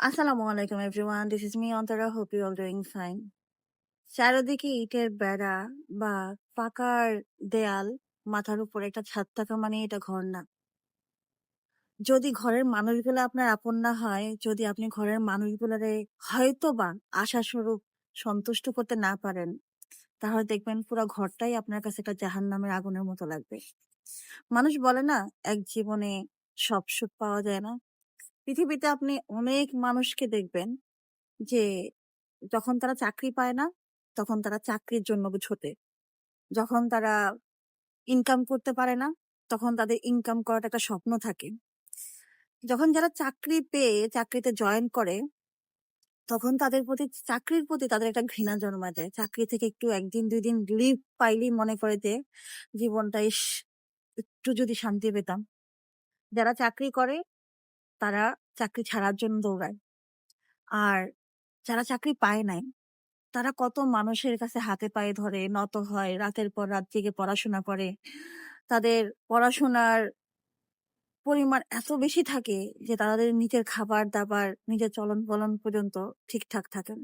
আসসালামু আলাইকুম everyone this is me Antara hope you all doing fine চারদিকে ইটের বেড়া বা পাকার দেয়াল, মাথার উপর একটা ছাদ থাকা মানে এটা ঘর না। যদি ঘরের মানুষগুলো আপনার আপন না হয়, যদি আপনি ঘরের মানুষগুলোরে হয়তো বা আশা স্বরূপ সন্তুষ্ট করতে না পারেন, তাহলে দেখবেন পুরো ঘরটাই আপনার কাছে একটা জাহান নামের আগুনের মতো লাগবে। মানুষ বলে না, এক জীবনে সব সুখ পাওয়া যায় না। পৃথিবীতে আপনি অনেক মানুষকে দেখবেন যে, যখন তারা চাকরি পায় না, তখন তারা চাকরির জন্য ছোটে যখন তারা ইনকাম করতে পারে না, তখন তাদের ইনকাম করাটা একটা স্বপ্ন থাকে। যখন যারা চাকরি পেয়ে চাকরিতে জয়েন করে, তখন তাদের প্রতি, চাকরির প্রতি তাদের একটা ঘৃণা জন্মা যায়। চাকরি থেকে একটু একদিন, দুই দিন লিভ পাইলেই মনে করে যে, জীবনটা একটু যদি শান্তি পেতাম। যারা চাকরি করে তারা চাকরি ছাড়ার জন্য দৌড়ায়। আর যারা চাকরি পায় নাই তারা কত মানুষের কাছে হাতে পায়ে ধরে নত হয় রাতের পর রাত জেগে পড়াশোনা করে। তাদের পড়াশোনার পরিমাণ এত বেশি থাকে যে তাদের নিজের খাবার দাবার নিজের চলন বলন পর্যন্ত ঠিকঠাক থাকে।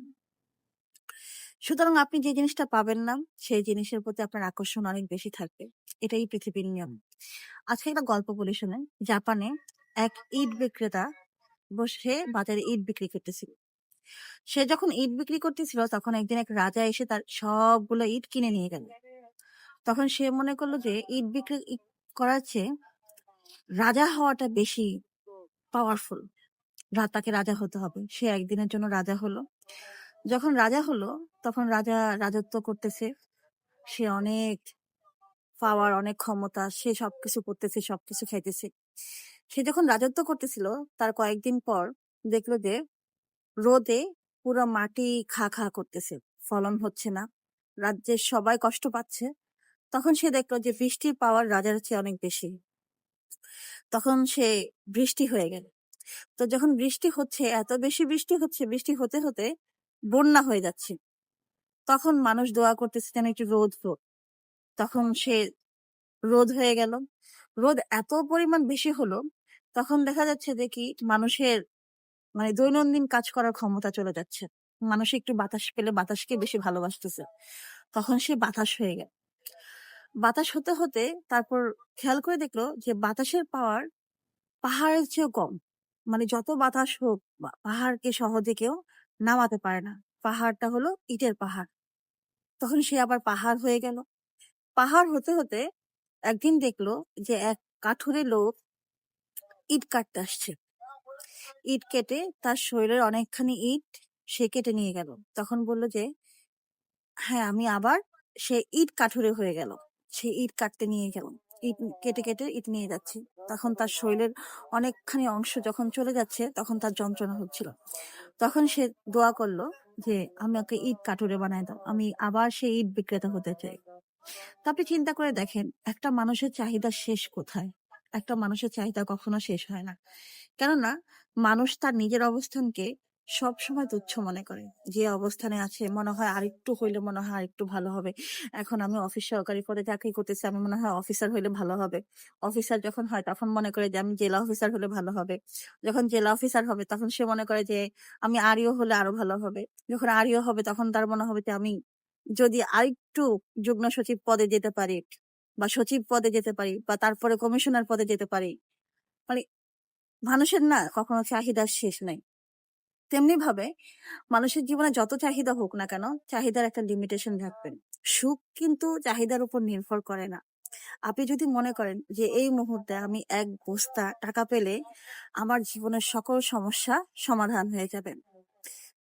সুতরাং আপনি যে জিনিসটা পাবেন না সেই জিনিসের প্রতি আপনার আকর্ষণ অনেক বেশি থাকবে। এটাই পৃথিবীর নিয়ম। আজকে একটা গল্প বলি শুনেন জাপানে এক ইট বিক্রেতা বসে বাজারে ইট বিক্রি করতেছিল। সে যখন ইট বিক্রি করতেছিল, তখন একদিন এক রাজা এসে তার সবগুলো ইট কিনে নিয়ে গেল। তখন সে মনে করল যে, ইট বিক্রি করার চেয়ে রাজা হওয়াটা বেশি পাওয়ারফুল তাকে রাজা হতে হবে। সে একদিনের জন্য রাজা হলো। যখন রাজা হলো, তখন রাজা রাজত্ব করতেছে। সে অনেক পাওয়ার অনেক ক্ষমতা, সে সবকিছু করতেছে, সবকিছু খাইতেছে। সে যখন রাজত্ব করতেছিল, তার কয়েকদিন পর দেখল যে, রোদে পুরো মাটি খা খা করতেছে, ফলন হচ্ছে না। রাজ্যের সবাই কষ্ট পাচ্ছে। তখন সে দেখল যে, বৃষ্টির পাওয়ার রাজার চেয়ে অনেক বেশি। তখন সে বৃষ্টি হয়ে গেল। তো যখন বৃষ্টি হচ্ছে, এত বেশি বৃষ্টি হচ্ছে, বৃষ্টি হতে হতে বন্যা হয়ে যাচ্ছে। তখন মানুষ দোয়া করতেছে যেন একটু রোদ হোক। তখন সে রোদ হয়ে গেল। রোদ এত পরিমাণ বেশি হলো, তখন দেখা যাচ্ছে যে কি মানুষের মানে দৈনন্দিন কাজ করার ক্ষমতা চলে যাচ্ছে। মানুষ একটু বাতাস পেলে বাতাসকে বেশি ভালোবাসতেছে। তখন সে বাতাস হয়ে গেল। বাতাস হতে হতে তারপর খেয়াল করে দেখল যে বাতাসের পাওয়ার পাহাড়ের চেয়েও কম। মানে যত বাতাস হোক পাহাড়কে সহজে কেউ নামাতে পারে না। পাহাড়টা হলো ইটের পাহাড়। তখন সে আবার পাহাড় হয়ে গেল। পাহাড় হতে হতে একদিন দেখল যে এক কাঠুরে লোক ইট কাটতে আসছে। ইট কেটে তার শরীরের অনেকখানি ইট সে কেটে নিয়ে গেল। তখন বলল যে হ্যাঁ আমি আবার সে ইট কাঠুরে হয়ে গেল। সে ইট কাটতে নিয়ে গেল। ইট কেটে কেটে ইট নিয়ে যাচ্ছে। তখন তার শরীরের অনেকখানি অংশ যখন চলে যাচ্ছে, তখন তার যন্ত্রণা হচ্ছিল। তখন সে দোয়া করল যে আমি আমাকে ইট কাঠুরে বানায় দাও। আমি আবার সেই ইট বিক্রেতা হতে চাই। তা আপনি চিন্তা করে দেখেন, একটা মানুষের চাহিদা শেষ কোথায়? একটা মানুষের চাহিদা কখনো শেষ হয় না। কেননা, মানুষ তার নিজের অবস্থানকে সব সময় তুচ্ছ মনে করে। যে অবস্থানে আছে, মনে হয় আরেকটু হইলে মনে হয় আরেকটু ভালো হবে। এখন আমি অফিস সহকারী পদে চাকরি করতেছি, আমি মনে হয় অফিসার হইলে ভালো হবে। অফিসার যখন হয়, তখন মনে করে যে আমি জেলা অফিসার হলে ভালো হবে। যখন জেলা অফিসার হবে, তখন সে মনে করে যে আমি আরিও হলে আরও ভালো হবে। যখন আরিও হবে, তখন তার মনে হবে যে আমি যদি আরেকটু যুগ্ম সচিব পদে যেতে পারি বা সচিব পদে যেতে পারি বা তারপরে কমিশনার পদে যেতে পারি মানে মানুষের না কখনো চাহিদার শেষ নাই। তেমনি ভাবে মানুষের জীবনে যত চাহিদা হোক না কেন, চাহিদার একটা লিমিটেশন রাখবেন সুখ কিন্তু চাহিদার উপর নির্ভর করে না। আপনি যদি মনে করেন যে এই মুহূর্তে আমি এক বস্তা টাকা পেলে আমার জীবনের সকল সমস্যা সমাধান হয়ে যাবে।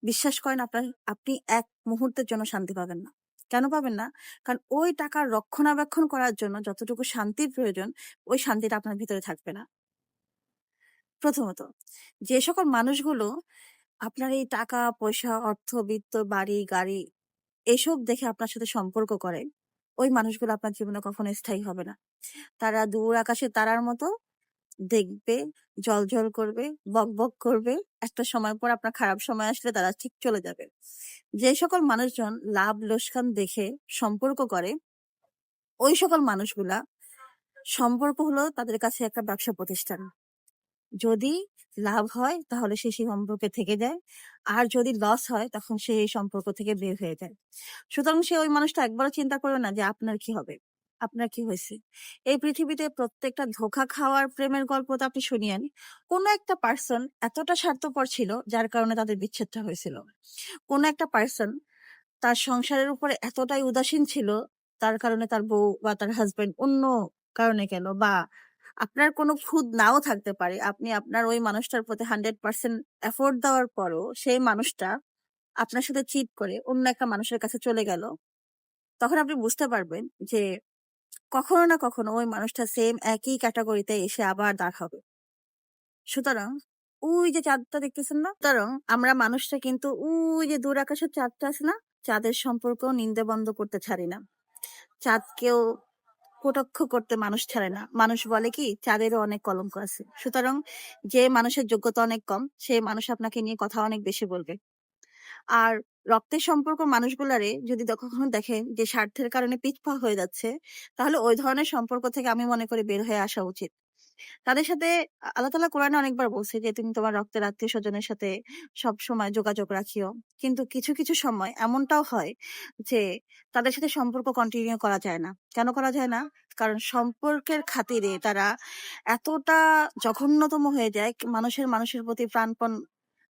বিশ্বাস করেন আপনার, আপনি এক মুহূর্তের জন্য শান্তি পাবেন না। কেন পাবেন না? কারণ ওই টাকার রক্ষণাবেক্ষণ করার জন্য যতটুকু শান্তির প্রয়োজন, ওই শান্তিটা আপনার ভিতরে থাকবে না। প্রথমত, যে সকল মানুষগুলো আপনার এই টাকা, পয়সা, অর্থ, বিত্ত, বাড়ি, গাড়ি এসব দেখে আপনার সাথে সম্পর্ক করে, ওই মানুষগুলো আপনার জীবনে কখনো স্থায়ী হবে না। তারা দূর আকাশে তারার মতো দেখবে, জল জল করবে, বক বক করবে, একটা সময় পর আপনার খারাপ সময় আসলে তারা ঠিক চলে যাবে যে সকল মানুষজন লাভ লোকসান দেখে সম্পর্ক করে, ওই সকল মানুষগুলা সম্পর্ক হলো তাদের কাছে একটা ব্যবসা প্রতিষ্ঠান যদি লাভ হয় তাহলে সে সেই সম্পর্কে থেকে যায়। আর যদি লস হয় তখন সে এই সম্পর্ক থেকে বের হয়ে যায়। সুতরাং সে ওই মানুষটা একবারও চিন্তা করবে না যে আপনার কি হবে? আপনার কি হয়েছে? এই পৃথিবীতে প্রত্যেকটা ধোঁকা খাওয়ার প্রেমের গল্প তো আপনি শুনিয়েন। কোনো একটা পারসন এতটা স্বার্থপর ছিল যার কারণে তাদের বিচ্ছেদটা হয়েছিল। কোনো একটা পারসন তার সংসারের উপরে এতটাই উদাসীন ছিল তার কারণে তার বউ বা তার হাসব্যান্ড অন্য কারণে গেল বা আপনার কোনো খুঁত নাও থাকতে পারে। আপনি আপনার ওই মানুষটার প্রতি 100% এফোর্ট দেওয়ার পরও সেই মানুষটা আপনার সাথে চিট করে অন্য একটা মানুষের কাছে চলে গেল। তখন আপনি বুঝতে পারবেন যে কখনো না কখনো ওই মানুষটা সেম একই ক্যাটাগরিতে এসে আবার দাঁড়। সুতরাং ওই যে চাঁদটা দেখতেছেন না? সুতরাং আমরা মানুষটা কিন্তু ওই যে দূর আকাশের চাঁদটা আছে না? চাঁদের সম্পর্ক নিন্দে বন্ধ করতে ছাড়ি না। চাঁদকেও কটাক্ষ করতে মানুষ ছাড়ে না। মানুষ বলে কি, চাঁদেরও অনেক কলঙ্ক আছে। সুতরাং যে মানুষের যোগ্যতা অনেক কম সে মানুষ আপনাকে নিয়ে কথা অনেক বেশি বলবে। আর রক্তের সম্পর্ক মানুষগুলারে যদি কখনো দেখেন যে স্বার্থের কারণে পিছপা হয়ে যাচ্ছে, তাহলে ওই ধরনের সম্পর্ক থেকে আমি মনে করি বের হয়ে আসা উচিত। তাদের সাথে আল্লাহ তাআলা কোরআনে অনেকবার বলছে যে, "তুমি তোমার রক্তের আত্মীয় স্বজনের সাথে সবসময় যোগাযোগ রাখিও।" কিন্তু কিছু, কিছু সময় এমনটাও হয় যে তাদের সাথে সম্পর্ক কন্টিনিউ করা যায় না। কেন করা যায় না? কারণ সম্পর্কের খাতিরে তারা এতটা জঘন্যতম হয়ে যায় মানুষের মানুষের প্রতি প্রাণপণ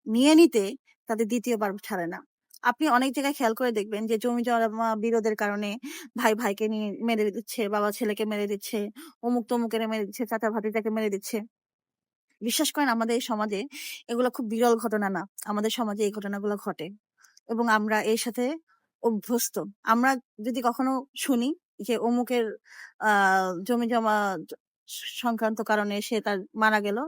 নিয়ে নিতে তাদের দ্বিতীয়বার ছাড়ে না। আপনি অনেক জায়গায় খেয়াল করে দেখবেন যে জমি-জমা বিরোধের কারণে ভাই ভাইকে নিয়ে মেরে দিচ্ছে, বাবা ছেলেকে মেরে দিচ্ছে, অমুক তমুকের মেরে দিচ্ছে, চাচা ভাতিজাকে মেরে দিচ্ছে। বিশ্বাস করেন আমাদের এই সমাজে এগুলো খুব বিরল ঘটনা না। আমাদের সমাজে এই ঘটনাগুলো ঘটে। এবং আমরা এর সাথে অভ্যস্ত। আমরা যদি কখনো শুনি যে অমুকের আ জমি-জমা সংক্রান্ত কারণে সে তার মারা গেল।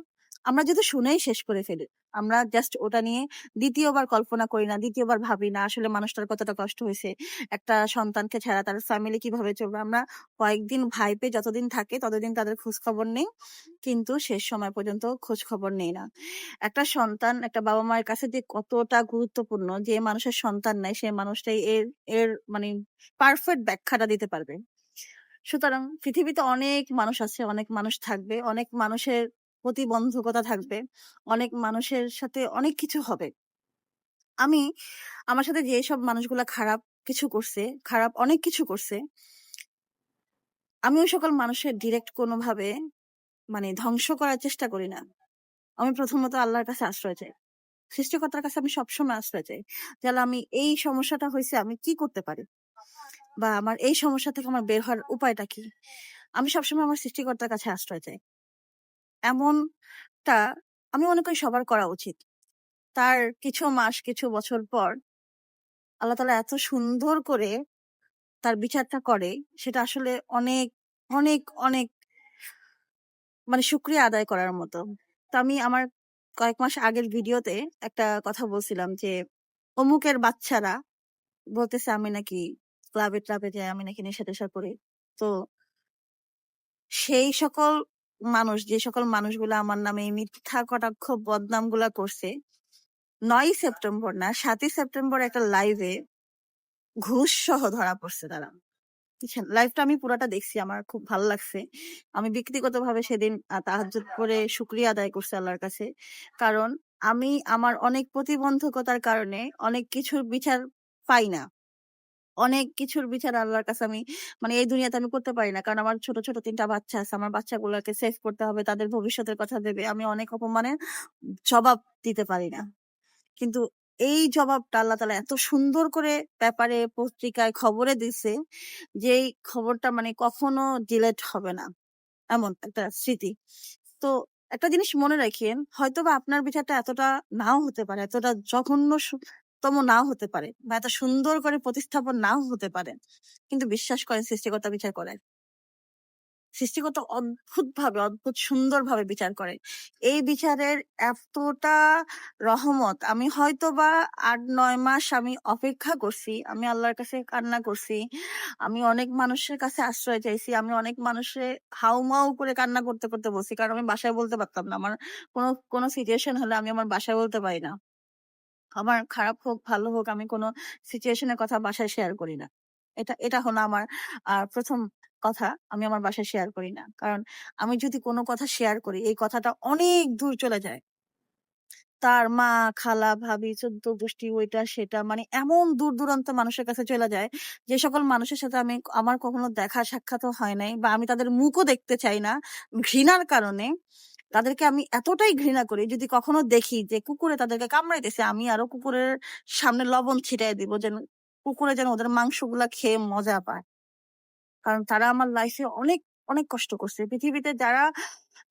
আমরা যদি শুনেই শেষ করে ফেলি। আমরা জাস্ট ওটা নিয়ে দ্বিতীয়বার কল্পনা করি না, দ্বিতীয়বার ভাবি না আসলে মানুষটার কতটা কষ্ট হয়েছে একটা সন্তানকে ছাড়া তার ফ্যামিলি কীভাবে চলবে। আমরা কয়েকদিন ভাইপে যতদিন থাকে ততদিন তাদের খোঁজখবর নেই। কিন্তু শেষ সময় পর্যন্ত খোঁজখবর নেই না। একটা সন্তান একটা বাবা-মায়ের কাছে যে কতটা গুরুত্বপূর্ণ যে মানুষের সন্তান নাই সে মানুষটাই এর এর মানে পারফেক্ট ব্যাখ্যাটা দিতে পারবে। সুতরাং পৃথিবীতে অনেক মানুষ আছে, অনেক মানুষ থাকবে, অনেক মানুষের প্রতিবন্ধকতা থাকবে, অনেক মানুষের সাথে অনেক কিছু হবে। আমি আমার সাথে যেসব মানুষগুলা খারাপ কিছু করছে, খারাপ অনেক কিছু করছে আমি ওই সকল মানুষের ডিরেক্ট কোনোভাবে মানে ধ্বংস করার চেষ্টা করি না। আমি প্রথমত আল্লাহর কাছে আশ্রয় চাই। সৃষ্টিকর্তার কাছে আমি সবসময় আশ্রয় চাই। যে আল্লাহ আমি এই সমস্যাটা হয়েছে আমি কি করতে পারি? বা আমার এই সমস্যা থেকে আমার বের হওয়ার উপায়টা কি? আমি সবসময় আমার সৃষ্টিকর্তার কাছে আশ্রয় চাই। এমনটা আমি মনে করি সবার করা উচিত। তার কিছু মাস কিছু বছর পর আল্লাহ তাআলা এত সুন্দর করে তার বিচারটা করে সেটা আসলে অনেক, অনেক, অনেক মানে শুকরিয়া আদায় করার মতো। তো আমি আমার কয়েক মাস আগের ভিডিওতে একটা কথা বলছিলাম যে অমুকের বাচ্চারা বলতেছে আমি নাকি ক্লাবে-ট্লাবে যাই, আমি নাকি নেশা-টেশা করি। তো সেই সকল মানুষ, যে সকল মানুষগুলা আমার নামে মিথ্যা, কটাক্ষ বদনামগুলা করছে ৯ই সেপ্টেম্বর না, সাতই সেপ্টেম্বর একটা লাইভে ঘুষ সহ ধরা পড়ছে তারা। লাইভটা আমি পুরাটা দেখছি। আমার খুব ভালো লাগছে। আমি ব্যক্তিগতভাবে সেদিন তাহাজ্জুদ পড়ে শুকরিয়া আদায় করছি আল্লাহর কাছে। কারণ আমি, আমার অনেক প্রতিবন্ধকতার কারণে অনেক কিছুর বিচার পাই না। অনেক কিছুর বিচার আল্লাহর কাছে আমি মানে এই দুনিয়াতে আমি করতে পারি না। কারণ আমার ছোট, ছোট তিনটা বাচ্চা আছে। আমার বাচ্চাগুলোকে সেভ করতে হবে। তাদের ভবিষ্যতের কথা ভেবে আমি অনেক অপমানের জবাব দিতে পারি না। কিন্তু এই জবাবটা আল্লাহ তালা এত সুন্দর করে ব্যাপারে পত্রিকায়, খবরে দিছে যেই খবরটা মানে কখনো ডিলেট হবে না। এমন একটা স্মৃতি। তো একটা জিনিস মনে রাখিয়েন হয়তোবা আপনার বিচারটা এতটা নাও হতে পারে, এতটা জঘন্য সু তম নাও হতে পারে বা এত সুন্দর করে প্রতিস্থাপন নাও হতে পারে। কিন্তু বিশ্বাস করেন সৃষ্টিকর্তা বিচার করেন। সৃষ্টিকর্তা অদ্ভুতভাবে, অদ্ভুত সুন্দর ভাবে বিচার করে। এই বিচারের এতটা রহমত আমি হয়তো বা আট নয় মাস আমি অপেক্ষা করছি। আমি আল্লাহর কাছে কান্না করছি। আমি অনেক মানুষের কাছে আশ্রয় চাইছি। আমি অনেক মানুষে হাউমাউ করে কান্না করতে, করতে বলছি। কারণ আমি বাসায় বলতে পারতাম না। আমার কোনো, কোনো সিচুয়েশন হলে আমি আমার বাসায় বলতে পারি না। আমার খারাপ হোক, ভালো হোক আমি কোনো সিচুয়েশনের কথা বাসায় শেয়ার করি না। এটা, এটা হলো আমার আ ১ম কথা আমি আমার বাসায় শেয়ার করি না। কারণ আমি যদি কোনো কথা শেয়ার করি এই কথাটা অনেক দূর চলে যায়। তার মা, খালা, ভাবি, চোদ্দ গোষ্ঠী, ওইটা সেটা মানে এমন দূর দূরান্ত মানুষের কাছে চলে যায়, যে সকল মানুষের সাথে আমি আমার কখনো দেখা সাক্ষাৎ হয় নাই বা আমি তাদের মুখও দেখতে চাই না ঘৃণার কারণে। তাদেরকে আমি এতটাই ঘৃণা করি যদি কখনো দেখি যে কুকুরে তাদেরকে কামড়াইতেছে, আমি আরও কুকুরের সামনে লবণ ছিটাই দিব যেন কুকুরে যেন ওদের মাংসগুলা খেয়ে মজা পায়। কারণ তারা আমার লাইফে অনেক, অনেক কষ্ট করছে। পৃথিবীতে যারা,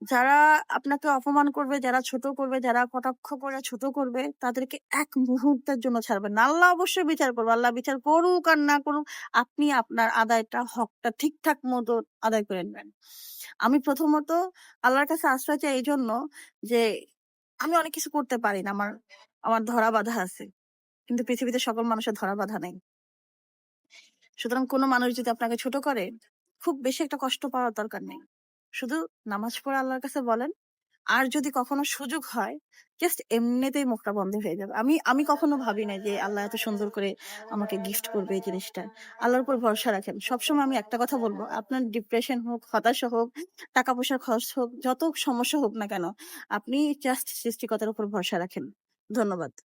যারা আপনাকে অপমান করবে, যারা ছোট করবে, যারা কটাক্ষ করে ছোট করবে, তাদেরকে এক মুহূর্তের জন্য ছাড়বেন না। আল্লাহ অবশ্যই বিচার করবে। আল্লাহ বিচার করুক আর না করুক, আপনি আপনার আদায়টা, হকটা ঠিকঠাক মতো আদায় করে নিবেন। আমি প্রথমত আল্লাহর কাছে আশ্রয় চাই এই জন্য যে, আমি অনেক কিছু করতে পারি না। আমার, আমার ধরা বাঁধা আছে। কিন্তু পৃথিবীতে সকল মানুষের ধরা বাঁধা নেই। সুতরাং কোনো মানুষ যদি আপনাকে ছোট করে, খুব বেশি একটা কষ্ট পাওয়ার দরকার নেই। শুধু নামাজ পড়ে আল্লাহর কাছে বলেন। আর যদি কখনো সুযোগ হয়, জাস্ট এমনিতেই মুখটা বন্ধ হয়ে যাবে। আমি, আমি কখনো ভাবি নাই যে আল্লাহ এত সুন্দর করে আমাকে গিফট করবে এই জিনিসটা। আল্লাহর উপর ভরসা রাখেন। সবসময় আমি একটা কথা বলব আপনার ডিপ্রেশন হোক, হতাশা হোক, টাকা পয়সার খরচ হোক, যত সমস্যা হোক না কেন, আপনি জাস্ট সৃষ্টিকতার উপর ভরসা রাখেন। ধন্যবাদ।